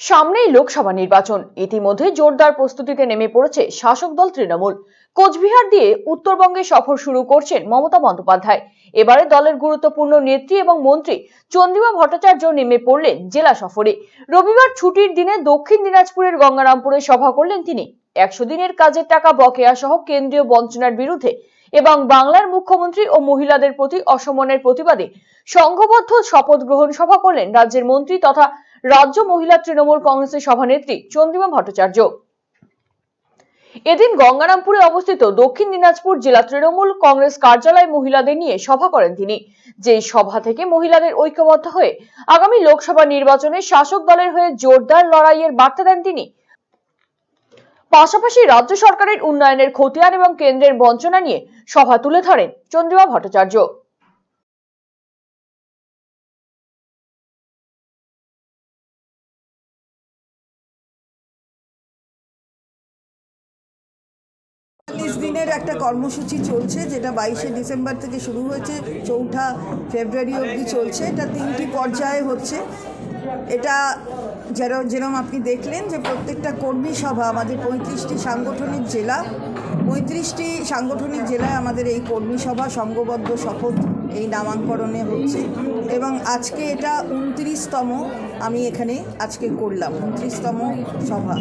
সামনেই লোকসভা নির্বাচন। ইতিমধ্যে জোরদার প্রস্তুতিতে নেমে পড়েছে শাসক দল তৃণমূল। কোচবিহার দিয়ে উত্তরবঙ্গে সফর শুরু করছেন মমতা বন্দ্যোপাধ্যায়। এবারে দলের গুরুত্বপূর্ণ নেত্রী এবং মন্ত্রী চন্দ্রিমা ভট্টাচার্য নেমে পড়লেন জেলা সফরে। রবিবার ছুটির দিনে দক্ষিণ দিনাজপুরের গঙ্গারামপুরে সভা করলেন তিনি। একশো দিনের কাজের টাকা বকেয়া সহ কেন্দ্রীয় বঞ্চনার বিরুদ্ধে এবং বাংলার মুখ্যমন্ত্রী ও মহিলাদের প্রতি অসম্মানের প্রতিবাদে সংঘবদ্ধ শপথ গ্রহণ সভা করলেন রাজ্যের মন্ত্রী তথা রাজ্য মহিলা তৃণমূল কংগ্রেসের সভানেত্রী চন্দ্রিমা ভট্টাচার্য। এদিন গঙ্গারামপুরে অবস্থিত দক্ষিণ দিনাজপুর জেলা তৃণমূল কংগ্রেস কার্যালয় মহিলাদের নিয়ে সভা করেন তিনি। যেই সভা থেকে মহিলাদের ঐক্যবদ্ধ হয়ে আগামী লোকসভা নির্বাচনে শাসক দলের হয়ে জোরদার লড়াইয়ের বার্তা দেন তিনি। পাশাপাশি রাজ্য সরকারের উন্নয়নের খতিয়ান এবং কেন্দ্রের বঞ্চনা নিয়ে সভা তুলে ধরেন চন্দ্রিমা ভট্টাচার্য। চল্লিশ দিনের একটা কর্মসূচি চলছে, যেটা বাইশে ডিসেম্বর থেকে শুরু হয়েছে, চৌঠা ফেব্রুয়ারি অবধি চলছে। এটা তিনটি পর্যায়ে হচ্ছে। এটা যেরকম যেরকম আপনি দেখলেন যে প্রত্যেকটা কর্মী সভা, আমাদের পঁয়ত্রিশটি সাংগঠনিক জেলা, পঁয়ত্রিশটি সাংগঠনিক জেলায় আমাদের এই কর্মী সভা সংঘবদ্ধ শপথ এই নামাঙ্করণে হচ্ছে। এবং আজকে এটা উনত্রিশতম, আমি এখানে আজকে করলাম, উনত্রিশতম সভা।